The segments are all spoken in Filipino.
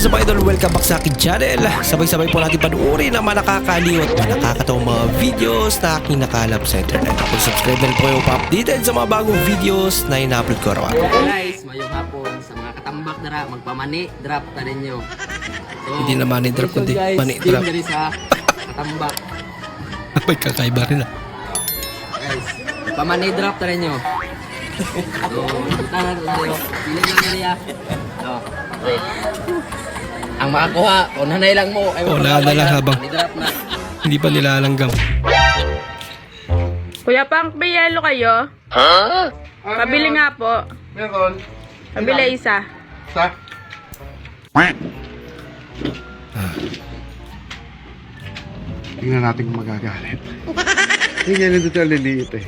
is up idol? Welcome back sa akin channel. Sabay-sabay po natin panuorin ang mga nakakaliw at mga nakakatawang mga videos na aking nakalap sa internet. Kung subscribe na po kayo pa-updated sa mga bagong videos na ina-upload ko araw Guys, mayong hapon sa mga katambak dara magpamani drop ta ninyo. So, Hindi na money drop, kundi guys, money drop. diri sa katambak. May kakaiba rin ah. Guys, magpamani drop ta ninyo. So, tara tayo. Pili lang nila ya. Okay. Ang makakuha, unanay lang mo. Ay, Unahan na lang habang- na. Hindi pa nilalanggam. Kuya Pang, may yelo kayo? Ha? Pabili nga po. Meron. Pabili isa. Sa? Tingnan natin kung magagalit. Hindi ganyan dito liliit eh.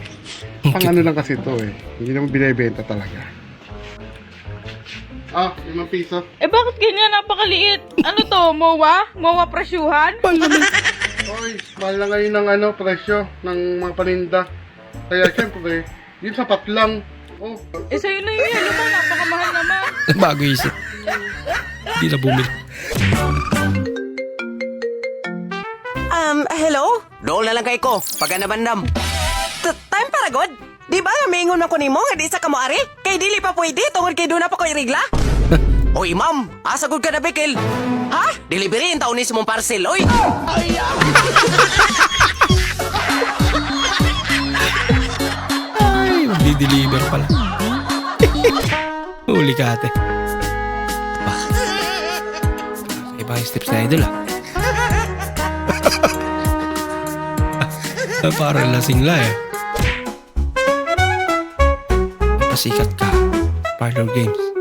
Pang ano lang kasi ito eh. Hindi naman binibenta talaga. Ah, limang piso. Eh bakit ganyan? Napakaliit. Ano to? MOA? MOA presyuhan? Oy, mahal na ngayon ng ano, presyo ng mga paninda. Kaya syempre, yun sapat lang. Oh, Eh sa'yo na yung yelo mo. Napakamahal naman. Bago isip. Hindi na bumili. Um, hello? Dool na lang kay ko, pagka nabandam. T- time para god? Di ba maingon ako nimo nga di sa kamo ari? Kay dili pa pwede tungod kay doon na pa ko irigla? Oy, ma'am, asa gud ka na Bekel? Ha? Delivery ang taon ni mong parcel, oy! Ay, magdi-deliver pala. Huli ka ate. Bah. Iba yung steps na idol ah. Ah, Parang lasing la eh. Pasikat ka. Parlor Games.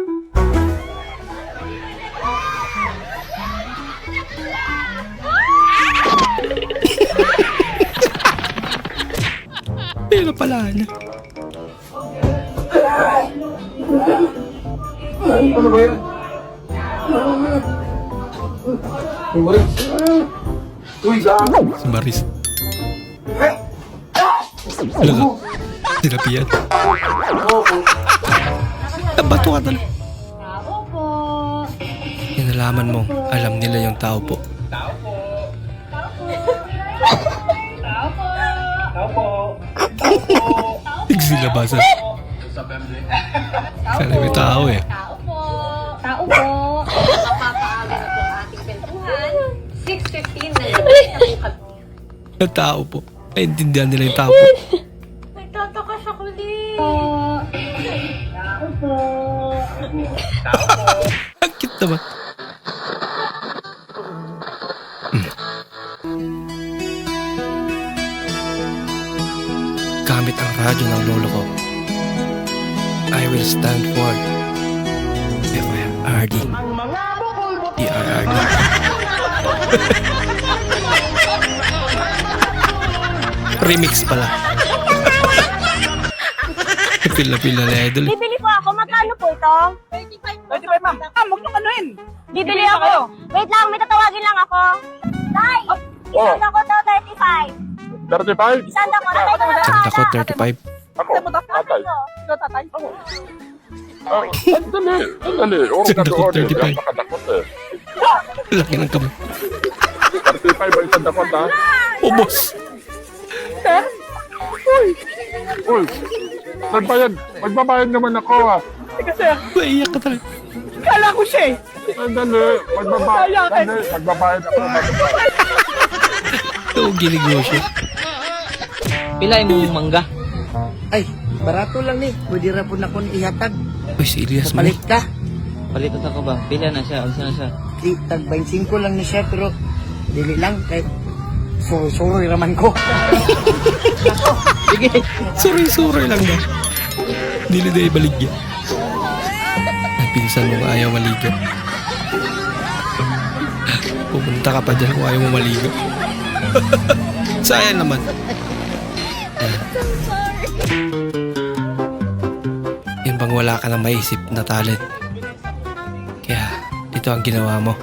Pala na. Si Maris. Alaga. Tinapiyan. Nabato ka talaga. Tao po. Yan nalaman mo, alam nila yung tao po. Nagsilabasan. Sana may tao eh. Tao po. Tao po. Mapapaaga na po ang ating kwentuhan. 6.15 na po kami. Yung tao po. Naintindihan nila yung tao po. Nagtataka siya kuli. Tao po. Ang cute naman. Ang radyo ng lolo ko. I will stand for FRD. PRRD. Remix pala. Pila-pila na idol. Bibili po ako. Magkano po ito? 35 35 ma'am. Ah, magkakanuin. Bibili ako. Wait lang, may tatawagin lang ako. Tay! Isang ako to, 35. 35? Isang ako, tatay ko na Isang dako, 35. Ako, Tatay ko. Ito, tatay. Ah, Sandali, sandali. Oras ka dako, doon. 35. Napakadakot eh. Laki ng kamay. 35 ba isang dakot ha? Oh, boss. Uy, nagbayad. Magbabayad naman ako ha. Naiyak ka talaga. Sandali, magbabayad. Sandali, magbabayad ako. Ito, ginegosyo. Pila imong mangga? Ay, barato lang ni. Pwede ra po na kon ihatag. Uy, serious mo. Palit ka. Palitan ako ba? Pila na siya? Unsa na siya? Di, tag 25 lang ni siya pero dili lang kay sorry raman ko. Sige. Suray-suray lang ba? Dili na ibaligya. Ang pinsan mo ayaw maligo. Pupunta ka pa dyan kung ayaw mo maligo. Sayang naman. Yan bang wala ka nang maisip na talent. Kaya, ito ang ginawa mo.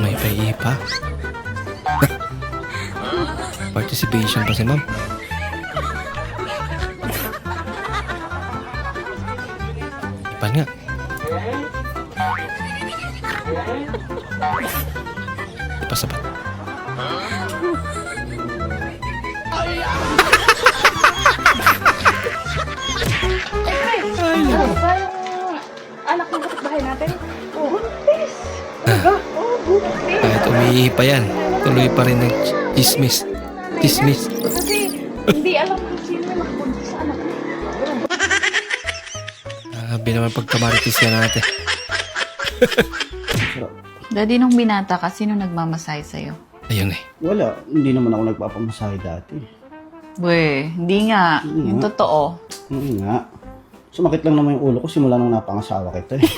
May paiipa. Anticipation pa si ma'am. Ipan nga. Pasapat. Anak ng kapitbahay natin. Kahit umiihi pa yan, tuloy pa rin ng chismis. Chismis. Kasi hindi alam Sabi naman pagkamaritis yan natin. Daddy, nung binata ka, sino nagmamasahe sa'yo? Ayun eh. Wala, hindi naman ako nagpapamasahe dati. We, hindi nga. Yung totoo. Oo nga. Sumakit lang naman yung ulo ko simula nung napangasawa kita eh.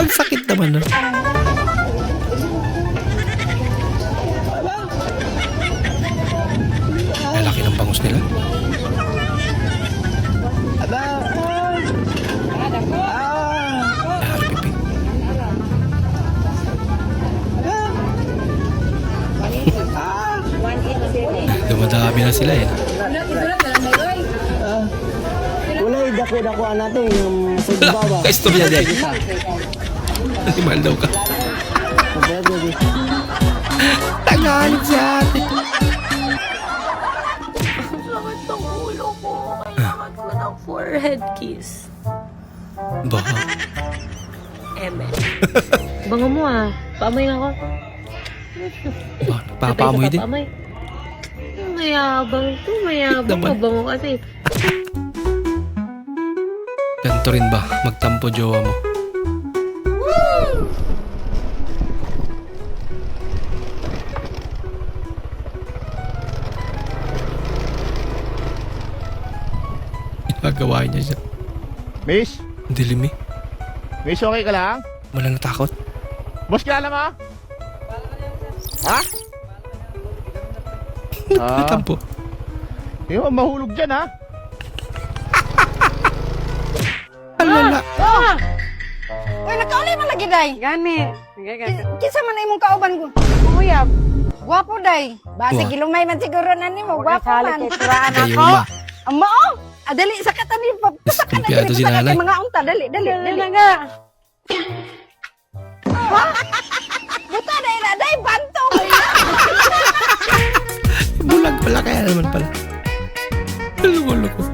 Ang sakit naman nun. Lalaki ng bangus nila. Dumadami na sila eh. Wala, dako-dako natin yung sa baba. Kaistorya din. Animal daw ka. Tagalit si ate. Forehead kiss. Baka. Eme. Bango mo ah. Paamoy nga ako. Ba, nagpapamoy din. Paamoy. Mayabang to. Mayabang. Naman. Mabango kasi. Ganito rin ba? Magtampo jowa mo. Ginagawa niya siya. Miss? Ang dilim eh. Miss, okay ka lang? Wala natakot. Boss, kilala mo? Ha? Ah, Tampo. yung mahulog dyan ha? Alala. Uy, nakaulay man lagi, day. Gani. Kisa man na imong kauban ko. Uyab. Gwapo, day. Base Wah. gilumay man siguro na nimo. Gwapo man. Kayo ma. Amo, oh. Adali, sa katani. Papasakan na si pasakan kay mga unta. Dali, dali, dali. nga. Ha? Buta, day na, day. Banto. Bulag pala kaya naman pala. Loko-loko.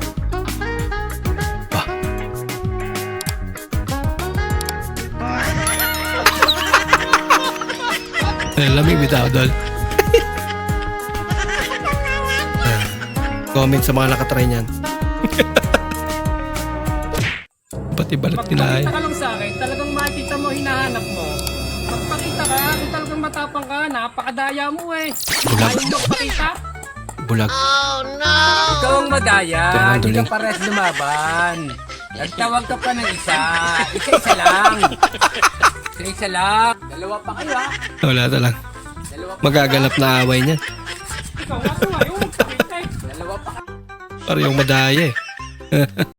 Bah. Eh, lamig bitaw dol. Ah, Comment sa mga nakatry niyan. Pati balat tinahay. ka lang sa akin, talagang makikita mo, hinahanap mo. Magpakita ka, kung talagang matapang ka, napakadaya mo eh. Ayaw mo magpakita? Bulag. Ikaw ang madaya, Ito, hindi ka pares lumaban. Nagtawag ka pa ng isa, isa-isa lang. Isa-isa lang. Dalawa pa kayo ha. Wala ta lang. Dalawa pa. Magaganap na away niyan. Ikaw nga, ayaw mo magpakita eh. Dalawa pa Parang yung madaya eh.